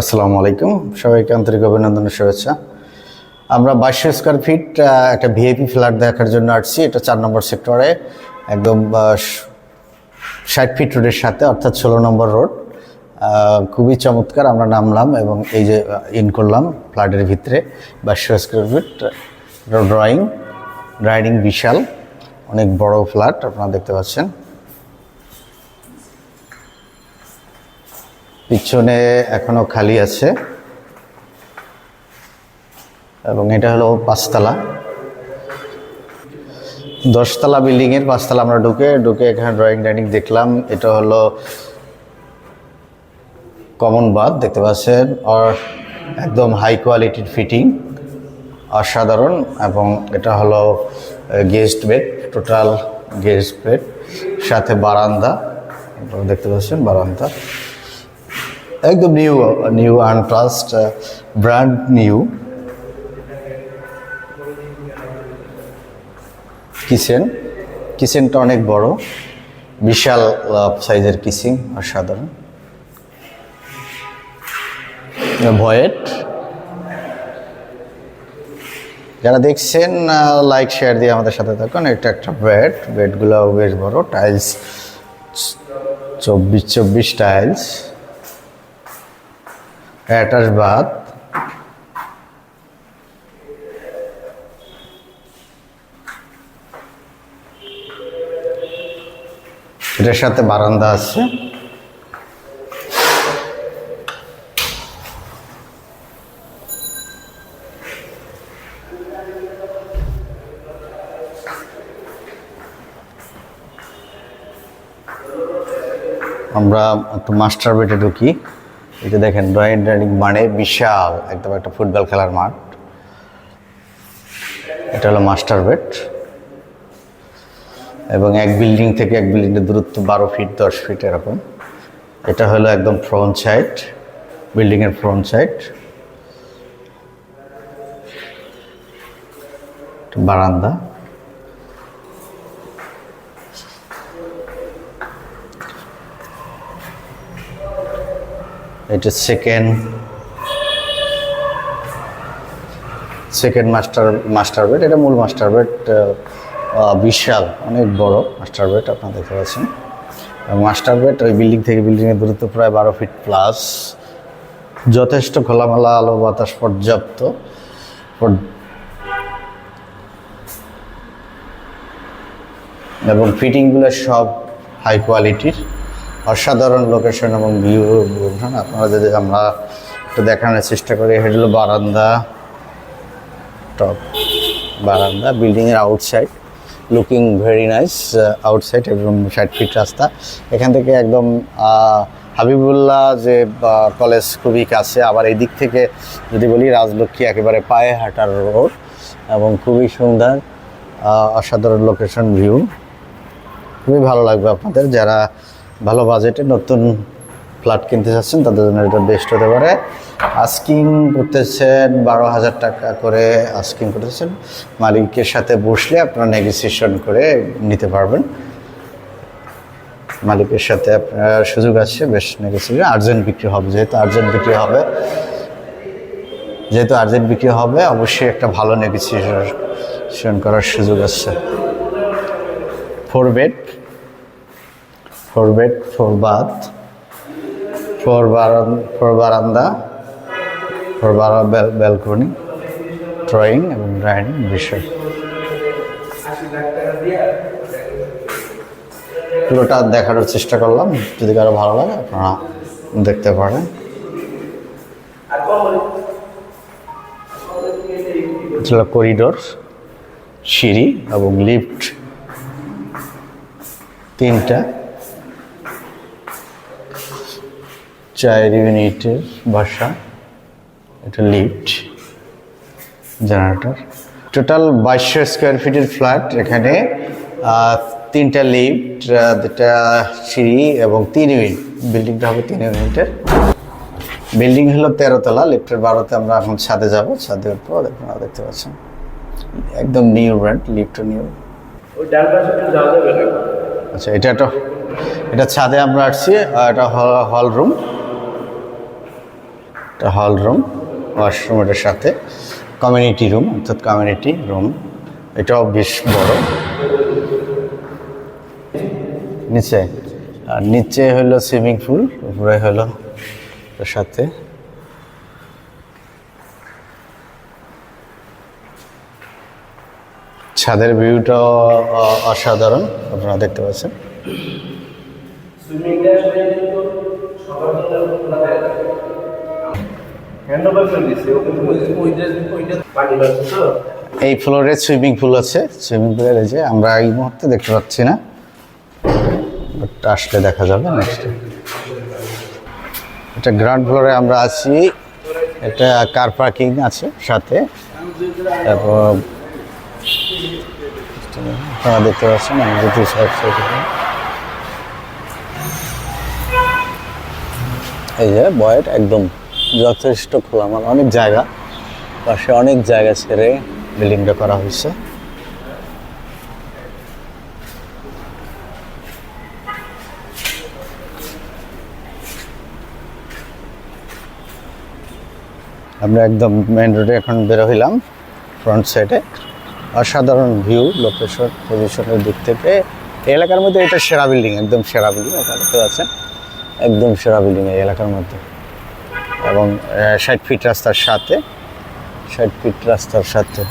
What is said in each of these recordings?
আসসালামু আলাইকুম। সবাইকে আন্তরিক অভিনন্দনের শুভেচ্ছা। আমরা বাইশশো স্কোয়ার ফিট একটা ভিআইপি ফ্ল্যাট দেখার জন্য আসছি। এটা চার নম্বর সেক্টরে একদম ষাট ফিট রোডের সাথে, অর্থাৎ ষোলো নম্বর রোড খুবই চমৎকার, আমরা নামলাম এবং এই যে ইন করলাম ফ্ল্যাটের ভিতরে, বাইশশো স্কোয়ার ফিট ড্রয়িং ড্রাইডিং বিশাল, অনেক বড় ফ্ল্যাট আপনারা দেখতে পাচ্ছেন। পিছনে এখনও খালি আছে। এবং এটা হলো পাঁচতলা। দশতলা বিল্ডিংয়ের পাঁচতলা আমরা ঢুকে ঢুকে এখানে ড্রয়িং ডাইনিং দেখলাম। এটা হলো কমন বাথ দেখতে পাচ্ছেন। আর একদম হাই কোয়ালিটির ফিটিং অসাধারণ। এবং এটা হলো guest bed total guest bed সাথে বারান্দা দেখতে পাচ্ছেন, বারান্দা। একদম নিউ নিউ আনট্রাস্ট ব্র্যান্ড নিউ কিচেন কিচেনটা অনেক বড়। বিশাল সাইজের কিচেন অসাধারণ। ভয়েট যারা দেখছেন লাইক শেয়ার দিয়ে আমাদের সাথে থাকুন, এটা একটা বেড বেডগুলো বেশ বড়। টাইলস চব্বিশ চব্বিশ টাইলস অ্যাটাচ বাথ এটার সাথে বারান্দা আছে। আমরা একটু মাস্টার বেডে ঢুকি। এই যে দেখেন ড্রয়িং ডাইনিং মানে বিশাল একদম একটা ফুটবল খেলার মাঠ। এটা হলো মাস্টার বেড। এবং এক বিল্ডিং থেকে এক বিল্ডিংয়ের দূরত্ব বারো ফিট, দশ ফিট এরকম। এটা হলো একদম ফ্রন্ট সাইড বিল্ডিংয়ের ফ্রন্ট সাইড বারান্দা। এটা second second master master bed এটা মূল মাস্টার বেড বিশাল, অনেক বড় মাস্টার বেড আপনারা দেখতে পাচ্ছেন। মাস্টার বেড ওই বিল্ডিং থেকে বিল্ডিংয়ের দূরত্ব প্রায় বারো ফিট প্লাস যথেষ্ট খোলামেলা আলো বাতাস পর্যাপ্ত। এবং ফিটিংগুলো সব হাই কোয়ালিটির অসাধারণ লোকেশন এবং ভিউ লোকেশন আপনারা যদি আমরা একটু দেখানোর চেষ্টা করি, এটা হলো বারান্দা টপ বারান্দা বিল্ডিংয়ের outside looking very nice outside এবং ষাট ফিট রাস্তা। এখান থেকে একদম হাবিবুল্লাহ যে কলেজ খুবই কাছে। আবার এই দিক থেকে যদি বলি, রাজলক্ষ্মী একেবারে পায়ে হাঁটার রোড এবং খুবই সুন্দর অসাধারণ লোকেশন ভিউ খুবই ভালো লাগবে আপনাদের। যারা ভালো বাজেটে নতুন ফ্ল্যাট কিনতে চাচ্ছেন, তাদের জন্য এটা বেস্ট হতে পারে। আস্কিং করতেছেন বারো হাজার টাকা করে আস্কিং করতেছেন। মালিকের সাথে বসলে আপনারা নেগোসিয়েশন করে নিতে পারবেন। মালিকের সাথে আপনার সুযোগ আছে, বেশ নেগোসিয়েশন আর্জেন্ট বিক্রি হবে, যেহেতু আর্জেন্ট বিক্রি হবে। যেহেতু আর্জেন্ট বিক্রি হবে, অবশ্যই একটা ভালো নেগোসিয়েশন করার সুযোগ আছে। Four bed four bed four bath four বারান four বারান্দা ফোর বারা ব্যালকনি ড্রয়িং এবং ড্রাইনিং বিষয় পুরোটা দেখানোর চেষ্টা করলাম যদি কারও ভালো লাগে আপনারা দেখতে পারেন এটা করিডোর সিঁড়ি এবং লিফট তিনটা চার ইউনিটের বাসা এটা লিফট জেনারেটর। টোটাল বাইশশো স্কোয়ার ফিটের ফ্ল্যাট এখানে তিনটা লিফট দুটা সিঁড়ি এবং তিন ইউনিট বিল্ডিংটা হবে তিন ইউনিটের বিল্ডিং হলো তেরোতলা লিফটের বারোতে আমরা এখন ছাদে যাব। ছাদে উঠবো আপনারা দেখতে পাচ্ছেন। একদম নিউ ব্র্যান্ড লিফটও নিউ আচ্ছা এটা একটা এটা ছাদে আমরা আসছি এটা হল রুম এটা হল রুম ওয়াশরুম এটার সাথে কমিউনিটি রুম অর্থাৎ কমিউনিটি রুম এটাও বেশ বড়। নিচে, আর নিচে হলো সুইমিং পুল উপরে হলো সাথে। ছাদের ভিউটাও অ- অসাধারণ, আপনারা দেখতে পাচ্ছেন। এই ফ্লোরে সুইমিং পুল আছে সুইমিং পুলের এই যে আমরা এই মুহূর্তে দেখতে পাচ্ছি না। বাট আসলে দেখা যাবে নেক্সট এটা গ্রাউন্ড ফ্লোরে আমরা আছি। এটা কার পার্কিং আছে সাথে। তারপর আপনারা দেখতে পাচ্ছেন আমি যদি এই যে বয়েট একদম যথেষ্ট খোলা মানে অনেক জায়গা। পাশে অনেক জায়গা ছেড়ে বিল্ডিংটা করা হয়েছে। আমরা একদম মেন রোডে এখন বেরো হইলাম ফ্রন্ট সাইডে অসাধারণ ভিউ লোকেশন পজিশনের দিক থেকে। এলাকার মধ্যে এটা সেরা বিল্ডিং একদম সেরা বিল্ডিং পাচ্ছেন। একদম সেরা বিল্ডিং এই এলাকার মধ্যে। এবং ষাট ফিট রাস্তার সাথে, ষাট ফিট রাস্তার সাথে।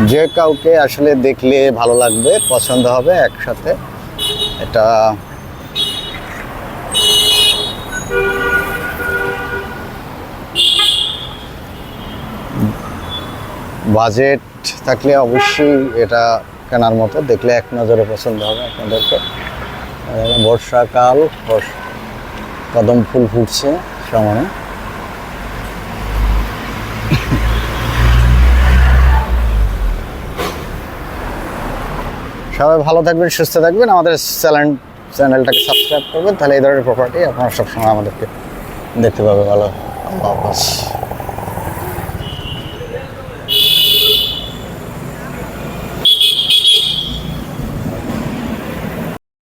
যে কাউকে আসলে দেখলে ভালো লাগবে, পছন্দ হবে একসাথে, এটা বাজেট থাকলে অবশ্যই এটা কেনার মতো, দেখলে এক নজরে পছন্দ হবে আপনাদেরকে। বর্ষাকাল, বর্ষ- কদম ফুল ফুটছে সমানে। সবাই ভালো থাকবেন, সুস্থ থাকবেন। আমাদের চ্যানেল চ্যানেলটাকে সাবস্ক্রাইব করবেন, তাহলে এই ধরনের প্রপার্টি আপনারা সবসময় আমাদেরকে দেখতে পাবে। ভালো। আল্লাহ হাফাজ।